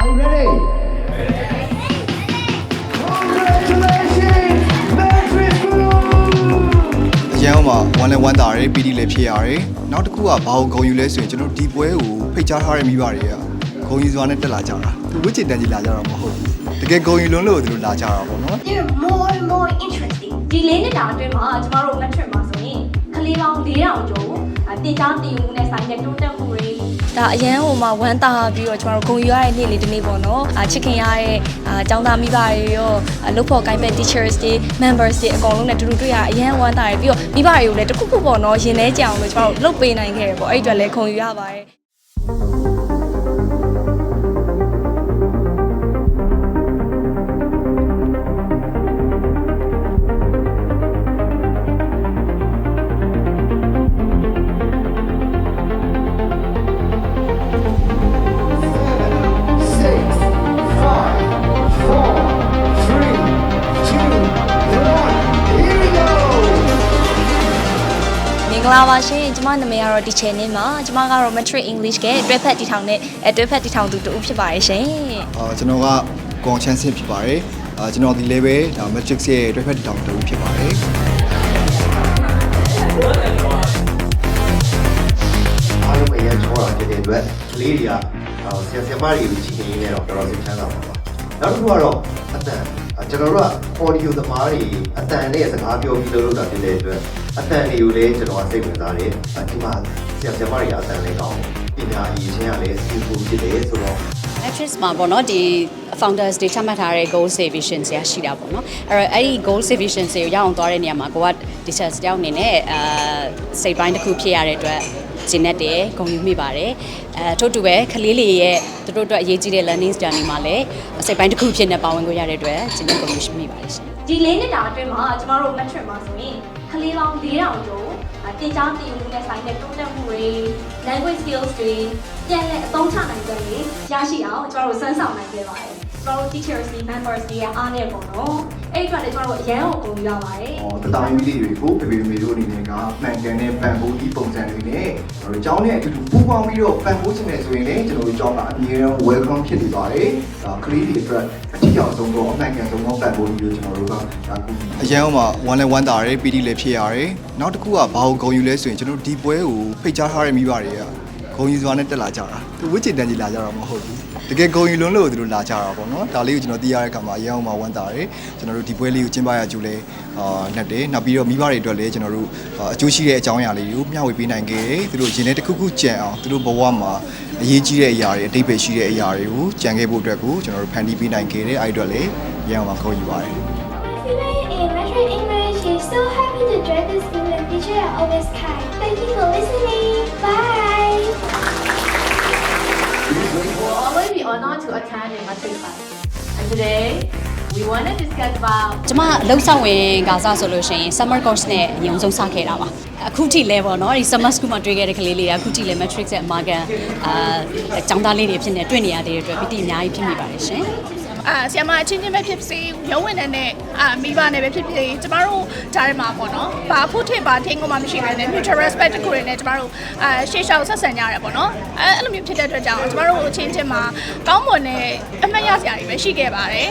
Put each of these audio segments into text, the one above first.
Are you ready? Congratulations, Matrix Group! အရန်မှာဝမ်းလဲဝမ်းတာရယ်ပီတီလည်းဖြစ်ရတယ်နောက်တစ်ခုကဘာကိုဂုံယူလဲဆိုရင်ကျွန်တော်ဒီပွဲကိုဖိတ်ကြားထားတဲ့မိဘတွေကဂုံယူစွာနဲ့တက်လာကြတာသူဝစ်ချင်တန်ကြီးလာကြတာမဟုတ်ဘူးတကယ်ဂုံယူလုံးလို့သူတို့လာကြတာပေါ့နော် They're more and more interesting ဒီလေးနှစ်တာအတွင်းမှာကျမတို့ metric မှာဆိုရင်ကလေးပေါင်း4000ကျော်အ တင်ကြားတည်မှုနဲ့ဆိုင်တဲ့တိုးတက်မှုတွေဒါအရန်ဟိုမှာဝမ်းသာပြီးတော့ကျွန်တော်တို့ဂုဏ်ယူရတဲ့နေ့လေးတစ်နေ့ပေါ့နော်အာချစ်ခင်ရတဲ့အာចောင်းသားမိဘတွေရောအာလုပ်ဖို့ကိုင်းဘက် teachers တွေ members တွေအကုန်လုံးနဲ့တူတူတွေ့ရအရန်ဝမ်းသာရပြီးတော့မိဘတွေကိုလည်းတစ်ခုခုပေါ့နော်ရင်ထဲကြအောင်လို့ကျွန်တော်တို့လုပ်ပေးနိုင်ခဲ့ရပေါ့အဲ့အတွက်လည်းဂုဏ်ယူရပါတယ် လာပါရှင်ကျမနာမည်ကတော့ teacher နင်းပါကျမကတော့ matric english ကတွဲဖက်တီထောင်နဲ့အဲတွဲဖက်တီထောင်သူတူဖြစ်ပါတယ်ရှင်အာကျွန်တော်ကကွန်ချန်ဆင်ဖြစ်ပါတယ်အာကျွန်တော်ဒီ level ဒါ matrix ရဲ့တွဲဖက်တီတောင်တူဖြစ်ပါတယ်အားလုံးအရင်ချောတာဖြစ်တဲ့အတွက်ကလေးတွေကဟိုဆရာဆရာမတွေကိုကြည့်နေနေတော့တော်တော်စိတ်ချမ်းသာပါပါ နောက်တစ်ခုကတော့အတန်အဲကျွန်တော်တို့က audio သမားတွေအတန်နဲ့စကားပြောပြီးလုပ်လို့တာဖြစ်တဲ့အတွက်အတန်တွေကိုလည်းကျွန်တော်ကစိတ်ဝင်စားတယ်အဲဒီမှာဆရာဆရာမတွေကအတန်လေးကောင်းပညာအရေးချင်းကလည်းစီပူဖြစ်တယ်ဆိုတော့ Matrix မှာပေါ့နော်ဒီ founders တွေချမှတ်ထားတဲ့ goal vision တွေရှိတာပေါ့နော်အဲ့တော့အဲ့ဒီ goal vision တွေကိုရအောင်သွားတဲ့နေရာမှာကိုက teachers တယောက်အနေနဲ့အာစိတ်ပိုင်းတစ်ခုဖြစ်ရတဲ့အတွက် ကျင်နဲ့တယ်ဂုဏ်ယူမိပါတယ်အဲထို့တူပဲကလေးလေးရဲ့သူတို့အတွက်အရေးကြီးတဲ့ learning journey မှာလည်းစိတ်ပိုင်းတစ်ခုဖြစ်နေပါဝင်ခွင့်ရတဲ့အတွက်ကျင်နဲ့ဂုဏ်ယူမိပါတယ်ရှင်ဒီလေးနှစ်တာအတွင်းမှာကျမတို့ metric မှာဆိုရင်ကလေးပေါင်း4000ကျော်အတင်ကြားတည်မှုနဲ့ဆိုင်တဲ့တိုးတက်မှုတွေ language skills တွေပြန်လည်အသုံးချနိုင်ကြတယ်ရရှိအောင်ကျမတို့စမ်းဆောင်နိုင်ခဲ့ပါတယ် ကျမတို့ teachers တွေ members တွေရဲ့အားနဲ့ပေါ့နော်အဲ့ဒီအတွက်လည်းကျမတို့အရန်ကိုဂုဏ်ယူရပါတယ်ဟောတတောင်ကြီးလေးတွေကိုပေပေမေတို့အနေနဲ့ကမှန်ကန်တဲ့ပံပိုးဒီပုံစံတွေနဲ့ကျွန်တော်တို့ကျောင်းနဲ့အတူတူပူးပေါင်းပြီးတော့ပံပိုးချင်တယ်ဆိုရင်လည်းကျွန်တော်တို့ကျောင်းကအမြဲတမ်း welcome ဖြစ်နေပါတယ်ဒါကလေးတွေအတွက်အထူးအောင်ဆုံးတော့အမှန်ကန်ဆုံးတော့ပံပိုးပြီးတော့ကျွန်တော်တို့ကဒါကူအရန်မှာဝမ်းလဲဝမ်းတာရယ်ပီတီလည်းဖြစ်ရတယ်နောက်တစ်ခုကဘာကိုဂုံယူလဲဆိုရင်ကျွန်တော်တို့ဒီပွဲကိုဖိတ်ကြားထားတဲ့မိဘတွေက ဂုံယူစွာနဲ့တက်လာကြတာသူဝစ်ချင်တန်ကြီးလာကြတာမဟုတ်ဘူးတကယ်ဂုံယူလုံးလို့သူတို့လာကြတာပေါ့နော်ဒါလေးကိုကျွန်တော်သိရတဲ့အခါမှာအရန်မှာဝမ်းတာရယ်ကျွန်တော်တို့ဒီပွဲလေးကိုကျင်းပရကြူလဲအာနှက်တယ်နောက်ပြီးတော့မိဘတွေအတွက်လည်းကျွန်တော်တို့အကျိုးရှိတဲ့အကြောင်းအရာလေးကိုမျှဝေပေးနိုင်ခဲ့တယ်သူတို့ရင်ထဲတစ်ခုခုကြံအောင်သူတို့ဘဝမှာအရေးကြီးတဲ့အရာတွေအတိတ်ပဲရှိတဲ့အရာတွေကိုကြံခဲ့ဖို့အတွက်ကိုကျွန်တော်တို့ဖန်တီးပေးနိုင်ခဲ့တယ်အဲ့ဒီအတွက်လည်းအရန်မှာခေါ်ယူပါတယ် Today in Metro English, we're so happy to join this English teacher always kind. Thank you for listening. Bye. To attend the matric class. And today, we want to discuss about ကျမလှုပ်ဆောင်ဝင်ကစားဆိုလို့ရှိရင် summer course နဲ့အရင်ဆုံးစခဲ့တာပါအခုထိလဲပေါ့နော်ဒီ summer school မှာတွေ့ခဲ့တဲ့ကလေးလေးကအခုထိလဲ matrix ရဲ့ marker အာចောင်းသားလေးတွေဖြစ်နေတွေ့နေရတဲ့အတွက်ပီတိအများကြီးဖြစ်နေပါတယ်ရှင် အာဆီယမအချင်းချင်းပဲဖြစ်စေရုံးဝင်တဲ့နဲ့အာမိဘနဲ့ပဲဖြစ်ဖြစ်ကျမတို့ဂျားထဲမှာပေါ့နော်ဘာဖို့ထစ်ဘာထင်းကိုမှမရှိဘဲနဲ့ mutual respect တခုတွေနဲ့ကျမတို့အာရှေ့ရှောက်ဆက်ဆံကြရတယ်ပေါ့နော်အဲအဲ့လိုမျိုးဖြစ်တဲ့အတွက်ကြောင့်ကျမတို့အချင်းချင်းမှာကောင်းမွန်တဲ့အမှတ်ရစရာတွေပဲရှိခဲ့ပါတယ်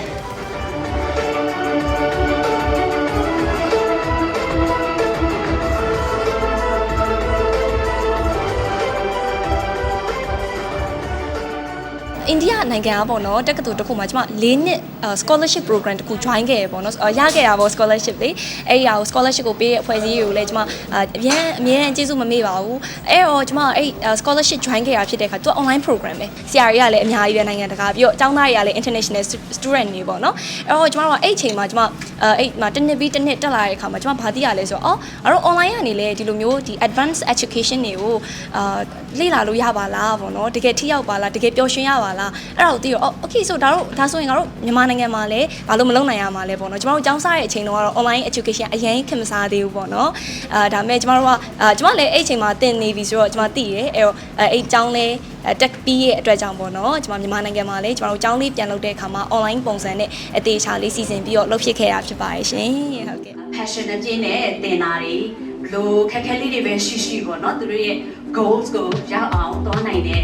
အိန္ဒိယနိုင်ငံကပေါ့နော်တက္ကသိုလ်တစ်ခုမှာကျွန်မ၄နှစ်အာ scholarship program တစ်ခု join ခဲ့ရပေါ့နော်အာရခဲ့တာပေါ့ scholarship လေအဲ့ဒီဟာကို scholarship ကိုပေးရအဖွဲ့အစည်းတွေကိုလည်းကျွန်မအာအများအများအကျေးဇူးမမေ့ပါဘူးအဲ့တော့ကျွန်မအဲ့ scholarship join ခဲ့ရဖြစ်တဲ့အခါသူက online program ပဲဆရာတွေကလည်းအများကြီးပဲနိုင်ငံတကာပြီးတော့အကြောင်းသားတွေကလည်း international student တွေပေါ့နော်အဲ့တော့ကျွန်မတို့ကအဲ့အချိန်မှာကျွန်မအဲ့မှာတစ်နှစ်ပြီးတစ်နှစ်တက်လာတဲ့အခါမှာကျွန်မဘာသိရလဲဆိုတော့အော်ငါတို့ online ကနေလည်းဒီလိုမျိုးဒီ advanced education တွေကိုအာလေ့လာလို့ရပါလားပေါ့နော်တကယ်ထိရောက်ပါလားတကယ်ပျော်ရွှင်ရပါလားအဲ့ဒါကိုသိတော့အော် okay ဆိုဒါတော့ဒါဆိုရင်ငါတို့မြန်မာနိုင်ငံမှာလည်းဘာလို့မလုပ်နိုင်ရမှာလဲပေါ့နော်ကျွန်တော်တို့ကျောင်းစားတဲ့အချိန်တုန်းကတော့ online education အရင်ခင်မစားသေးဘူးပေါ့နော်အာဒါပေမဲ့ကျွန်တော်တို့ကအာကျွန်မလည်းအဲ့အချိန်မှာသင်နေပြီဆိုတော့ကျွန်မသိတယ်အဲ့တော့အဲ့ကျောင်းလေးတက်ပြီးရဲ့အတွက်ကြောင့်ပေါ့နော်ကျွန်မမြန်မာနိုင်ငံမှာလည်းကျွန်တော်တို့ကျောင်းလေးပြန်လုပ်တဲ့အခါမှာ online ပုံစံနဲ့အသေးချာလေးစီစဉ်ပြီးတော့လုပ်ဖြစ်ခဲ့တာဖြစ်ပါတယ်ရှင်ဟုတ်ကဲ့ passion အပြည့်နဲ့တင်တာတွေဘလို့ခက်ခဲလေးတွေပဲရှိရှိပေါ့နော်သူတို့ရဲ့ goals ကိုရောက်အောင်သွားနိုင်တဲ့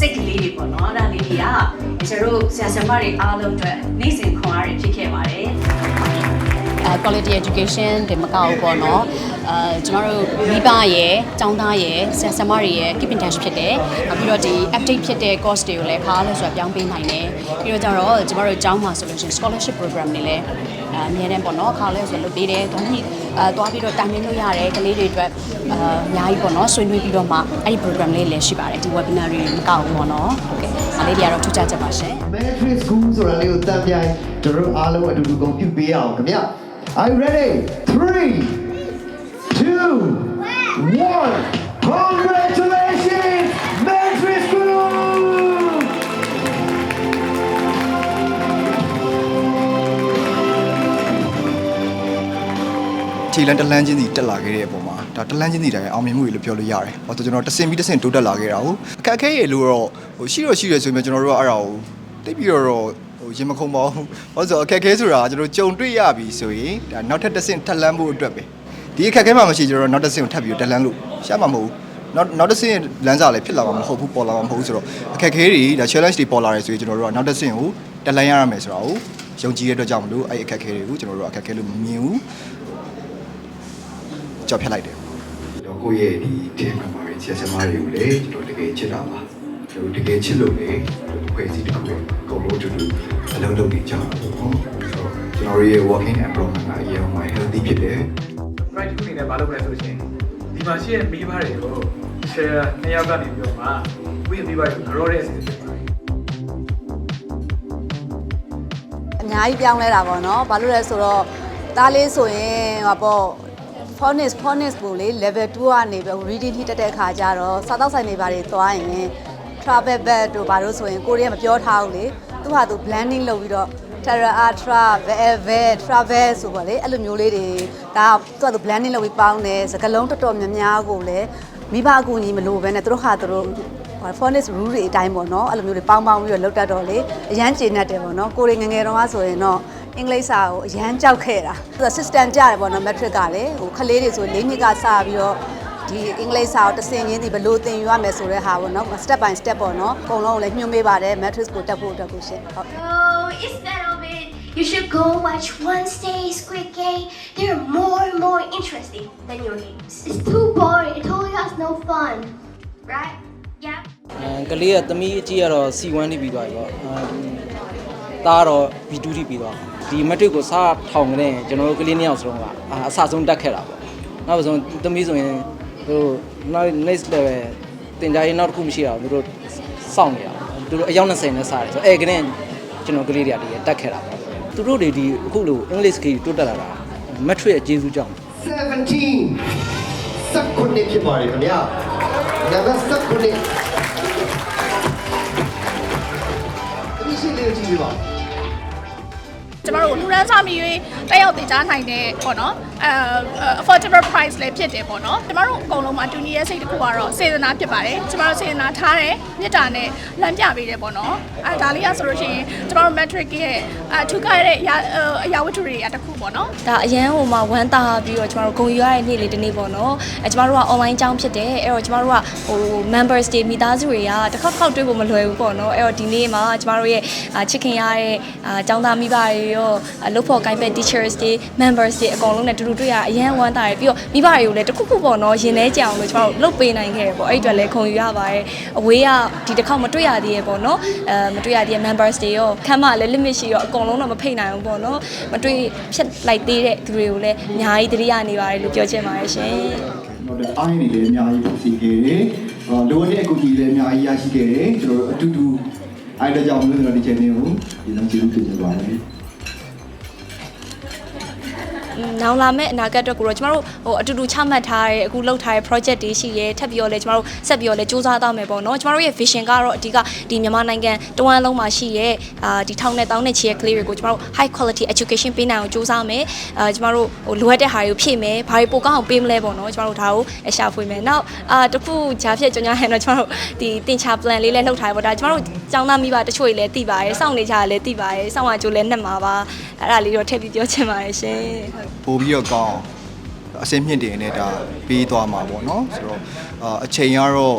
စိတ်ကလေးတွေပေါ့နော်အဲ့ဒါလေးတွေကကျတို့ဆရာဆရာမတွေအားလုံးအတွက်နေ့စဉ်ခွန်အားတွေဖြစ်ခဲ့ပါတယ်အဲ quality education ဒီမကောက်ဘူးပေါ့နော်အဲကျမတို့မိဘရဲ့ကျောင်းသားရဲ့ဆရာဆရာမတွေရဲ့ keep in touch ဖြစ်တယ်နောက်ပြီးတော့ဒီ update ဖြစ်တဲ့ course တွေကိုလည်းခါလို့ဆိုတာပြောင်းပေးနိုင်တယ်ပြီးတော့ကျတော့ကျမတို့ကျောင်းမှာဆိုလို့ရှိရင် scholarship program တွေလည်း အအများနဲ့ပေါ့နော်ခါလဲဆိုလုပ်ပေးတယ်ဒါမှမဟုတ်အဲသွားပြီးတော့တိုင်ပင်လို့ရတယ်ကလေးတွေအတွက်အအများကြီးပေါ့နော်ဆွေးနွေးပြီးတော့မှအဲ့ဒီ program လေးလည်းရှိပါတယ်ဒီ webinar တွေမကောက်ဘူးပေါ့နော်ဟုတ်ကဲ့ဒါလေးတွေကတော့ထူးခြားချက်ပါရှင် Management School ဆိုတာလေးကိုတန်ပြိုင်ကျွန်တော်တို့အားလုံးအတူတူကုန်ပြုပေးအောင်ခင်ဗျ Are you ready? 3 2 1 Congratulations, လန်းတလန်းချင်းစီတက်လာခဲ့တဲ့အပေါ်မှာဒါတလန်းချင်းစီတိုင်းအောင်မြင်မှုတွေလို့ပြောလို့ရတယ်။ဟောတော့ကျွန်တော်တဆင်ပြီးတဆင်တိုးတက်လာခဲ့တာဟုတ်အခက်အခဲရေလို့တော့ဟိုရှိတော့ရှိရဆိုရင်ကျွန်တော်တို့ကအဲ့ဒါကိုတိတ်ပြီးတော့ဟိုရင်မခုံပါဘူး။ဟောဆိုအခက်အခဲဆိုတာကျွန်တော်ကြုံတွေ့ရပြီဆိုရင်ဒါနောက်ထပ်တဆင်ထက်လန်းဖို့အတွက်ပဲ။ဒီအခက်အခဲမှမရှိကျွန်တော်နောက်တဆင်ကိုထပ်ပြီးတက်လန်းလို့ရှာမှာမဟုတ်ဘူး။နောက်နောက်တစ်ဆင့်လမ်းစာလည်းဖြစ်လာမှာမဟုတ်ဘူးပေါ်လာမှာမဟုတ်ဘူးဆိုတော့အခက်အခဲတွေဒါ challenge တွေပေါ်လာတယ်ဆိုရင်ကျွန်တော်တို့ကနောက်တစ်ဆင့်ကိုတက်လန်းရရမယ်ဆိုတာကိုယုံကြည်ရတဲ့အတွက်ကြောင့်မလို့အဲ့အခက်အခဲတွေကိုကျွန်တော်တို့ကအခက်အခဲလို့မမြင်ဘူး ကြော်ဖြတ်လိုက်တယ်တော့ကိုယ့်ရဲ့ဒီ team member တွေဆရာဆရာမတွေကိုလည်းကျွန်တော်တကယ်ချစ်တာပါကျွန်တော်တကယ်ချစ်လို့လေဖွဲ့စည်းတစ်ခုပဲအကုန်လုံးတူတူအလုံးလုံးနေကြတာပေါ့နော်ဆိုတော့ကျွန်တော်ရဲ့ working environment ကအရင်က healthy ဖြစ်တယ် right ခုနေနဲ့မလုပ်လဲဆိုရှင်ဒီမှာရှိတဲ့မိဘတွေကို share နှစ်ယောက်ကနေပြီးတော့မှဝိမိဘတွေကိုကြောတဲ့အစီအစဉ်ဖြစ်ပါတယ်အများကြီးပြောင်းလဲတာပေါ့နော်ဘာလို့လဲဆိုတော့သားလေးဆိုရင်ဟောပေါ့ phonics phonics ကိုလေ level 2ကနေပြီး reading ထိတက်တဲ့အခါကျတော့စားတော့ဆိုင်တွေဘာတွေသွားရင် travel bag တို့ဘာလို့ဆိုရင်ကိုရီးယားမပြောထားဘူးလေသူဟာသူ blending လုပ်ပြီးတော့ terra atra velvet travel ဆိုပေါ့လေအဲ့လိုမျိုးလေးတွေဒါသူကသူ blending လုပ်ပြီးပေါင်းတယ်စကလုံးတော်တော်များများကိုလည်းမိဘအကူညီမလို့ပဲနဲ့သူတို့ဟာသူတို့ phonics rule တွေအတိုင်းပေါ့နော်အဲ့လိုမျိုးတွေပေါင်းပေါင်းပြီးတော့လောက်တတ်တော့လေအရန်ကျေနပ်တယ်ပေါ့နော်ကိုရီငယ်ငယ်တုန်းကဆိုရင်တော့ အင်္ဂလိပ်စာကိုအရန်ကြောက်ခဲ့တာသူက system ကြတယ်ပေါ့နော် metric ကလေဟိုခလေးတွေဆို၄နှစ်ကစပြီးတော့ဒီအင်္ဂလိပ်စာကိုတစ်ဆင့်ချင်းဒီဘယ်လိုသင်ယူရမယ်ဆိုတဲ့ဟာပေါ့နော် step by step ပေါ့နော်အကုန်လုံးကိုလည်းညွှန်ပေးပါတယ် matrix ကိုတက်ဖို့အတွက်ကိုရှင်ဟုတ် So instead of it, you should go watch Wednesday Squid Game. They're more and more interesting than your games. It's too boring. It totally has no fun. Right? Yeah. ကလေးကသမီးအကြီးကတော့ C1 ထိပြီးသွားပြီပေါ့အဲတားတော့ B2 ထိပြီးသွား ဒီ matric ကိုစားထောင်ကြတဲ့ကျွန်တော်တို့ကလေးနှစ်ယောက်စလုံးကအအဆဆုံးတက်ခဲ့တာပေါ့နောက်ဆုံးသမီးဆိုရင်သူတို့နောက် next level တင်ကြရင်နောက်တစ်ခုမရှိအောင်သူတို့စောင့်နေတာသူတို့အယောက်20နဲ့စားတယ်ဆိုတော့အဲကနေ့ကျွန်တော်ကလေးတွေကတည်းကတက်ခဲ့တာပေါ့သူတို့တွေဒီအခုလို English ကြီးတိုးတက်လာတာ matric ရဲ့ကျေးဇူးကြောင့်17စက္ခုနှစ်ဖြစ်ပါတယ်ခင်ဗျနံပါတ်စက္ခုနှစ်ဒီရှိလေးကိုကြည့်ပြပါ ကျမတို့လူရန်စာမီရွေးတက်ရောက်တင်ကြားနိုင်တဲ့ပေါ့နော်အဲ affordable price လည်းဖြစ်တယ်ပေါ့နော်ကျမတို့အကုန်လုံးမှာတူညီရဲ့စိတ်တစ်ခုကတော့စေတနာဖြစ်ပါတယ်ကျမတို့စေတနာထားတယ်မြစ်တာနဲ့လမ်းပြပေးတယ်ပေါ့နော်အဲဒါလေးကဆိုလို့ရှိရင်ကျမတို့ metric ရဲ့အထူးကရတဲ့အရာအရာဝတ္ထုတွေကတစ်ခုပေါ့နော်ဒါအရန်ဟိုမှာဝမ်းသာပြီးတော့ကျမတို့ဂုဏ်ယူရတဲ့နေ့လေးတစ်နေ့ပေါ့နော်အဲကျမတို့က online ကျောင်းဖြစ်တယ်အဲ့တော့ကျမတို့ကဟို members တွေမိသားစုတွေကတစ်ခေါက်ခေါက်တွေ့ဖို့မလွယ်ဘူးပေါ့နော်အဲ့တော့ဒီနေ့မှာကျမတို့ရဲ့အာချစ်ခင်ရတဲ့အာကျောင်းသားမိဘတွေရောအလုပ်ဖို့ကိုင်းပဲ teachers တွေ members တွေအကုန်လုံးနဲ့တူတူတွေ့ရအရန်ဝမ်းသာရပြီးတော့မိဘတွေကိုလည်းတစ်ခုခုပေါ့နော်ရင်ထဲကြအောင်လို့ကျမတို့လုပ်ပေးနိုင်ခဲ့တယ်ပေါ့အဲ့ဒီအတွက်လည်းဂုဏ်ယူရပါတယ်အဝေးကဒီတစ်ခေါက်မတွေ့ရသေးရပေါ့နော်အဲမတွေ့ရသေးတဲ့ members တွေရောခမ်းမလည်း limit ရှိရောအကုန်လုံးတော့မဖိတ်နိုင်ဘူးပေါ့နော်မတွေ့ဖြစ်လိုက်သေးတဲ့သူတွေကိုလည်းအများကြီးသတိရနေပါတယ်လို့ပြောချင်ပါတယ်ရှင်ဟုတ်တယ်အားရည်တွေလည်းအများကြီးဖြစ်စီခဲ့တယ်။ဟောလိုအပ်တဲ့အကူအညီလည်းအများကြီးရရှိခဲ့တယ်။ကျွန်တော်တို့အတူတူအားတဲ့ကြောင့်မလို့ကျွန်တော်ဒီ channel ကိုဒီလောက်ကျေးဇူးတင်ကြပါတယ်။ နောင်လာမဲ့အနာဂတ်အတွက်ကိုတော့ကျမတို့ဟိုအတူတူချမှတ်ထားတဲ့အခုလုပ်ထားတဲ့ project တွေရှိရဲထပ်ပြီးတော့လည်းကျမတို့ဆက်ပြီးတော့လည်းစူးစမ်းသွားမယ်ပေါ့နော်ကျမတို့ရဲ့ vision ကတော့အဓိကဒီမြန်မာနိုင်ငံတဝမ်းလုံးမှာရှိရဲအာဒီထောင်နဲ့တောင်းနဲ့ချီရဲ့ clear တွေကိုကျမတို့ high quality education ပေးနိုင်အောင်စူးစမ်းမယ်အာကျမတို့ဟိုလိုအပ်တဲ့ဟာတွေကိုဖြည့်မယ်ဘာတွေပိုကောင်းအောင်ပေးမလဲပေါ့နော်ကျမတို့ဒါကိုရှာဖွေမယ်နောက်အာတခုဂျားဖြစ်ကြောင်ညာဟန်တော့ကျမတို့ဒီတင်ချ plan လေးလည်းလှုပ်ထားရပေါ့ဒါကျမတို့ကျောင်းသားမိဘတချို့တွေလည်းသိပါတယ်စောင့်နေကြတာလည်းသိပါတယ်စောင့်ရကြိုးလည်းနှက်မှာပါအဲ့ဒါလေးတော့ထည့်ပြီးပြောချင်ပါတယ်ရှင်ဟုတ်ပို့ပြီးတော့ကောင်းအောင်အစင်းမြင့်တင်နဲ့ဒါပေးသွားမှာပေါ့နော်ဆိုတော့အာအချိန်ကတော့ဟို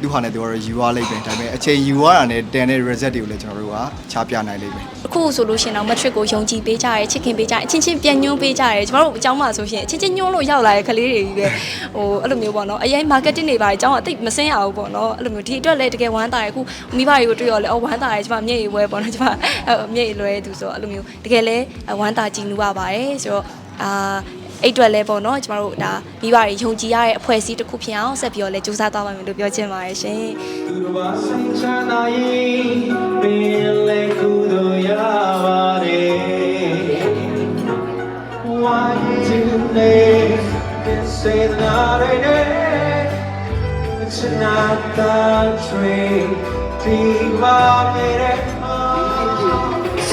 သူ့ဟာနဲ့သူကတော့ယူရလိမ့်မယ်ဒါပေမဲ့အချိန်ယူရတာနဲ့တန်တဲ့ reset တွေကိုလည်းကျွန်တော်တို့ကချပြနိုင်လိမ့်မယ်အခုဆိုလို့ရှိရင်တော့ matric ကိုယုံကြည်ပေးကြရဲချစ်ခင်ပေးကြရဲအချင်းချင်းပြန်ညွှန်းပေးကြရဲကျွန်တော်တို့အကြောင်းမှာဆိုရှင်အချင်းချင်းညွှန်းလို့ရောက်လာတဲ့ကလေးတွေကြီးပဲဟိုအဲ့လိုမျိုးပေါ့နော်အရင် marketing တွေပါအကြောင်းအသိမစင်းရဘူးပေါ့နော်အဲ့လိုမျိုးဒီအတွက်လည်းတကယ်ဝမ်းသာရဲအခုမိဘတွေကိုတွေ့ရလဲအော်ဝမ်းသာရဲကျွန်မမျက်ရည်ဝဲပေါ့နော်ကျွန်မမျက်ရည်လွဲသူဆိုအဲ့လိုမျိုးတကယ်လည်းဝမ်းသာကြည်နူးပါပါတယ်ဆိုတော့အာ အဲ့အတွက်လဲပေါ့နော်ကျမတို့ဒါမိဘတွေယုံကြည်ရတဲ့အဖွဲ့အစည်းတစ်ခုဖြစ်အောင်ဆက်ပြီးတော့လဲစူးစမ်းသွားပါမယ်လို့ပြောချင်ပါတယ်ရှင်သူတို့ပါဆိုင်ချမ်းသာရင်ပင်လေကုသိုလ်ရပါတယ် Why you late can say the night It's not the train Dream of it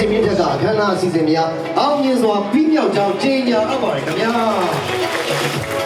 စင်မြင့်ထက်ကအခမ်းအနားအစီအစဉ်များအောင်မြင်စွာပြီးမြောက်ကြောင်းကြေညာအပ်ပါတယ်ခင်ဗျာ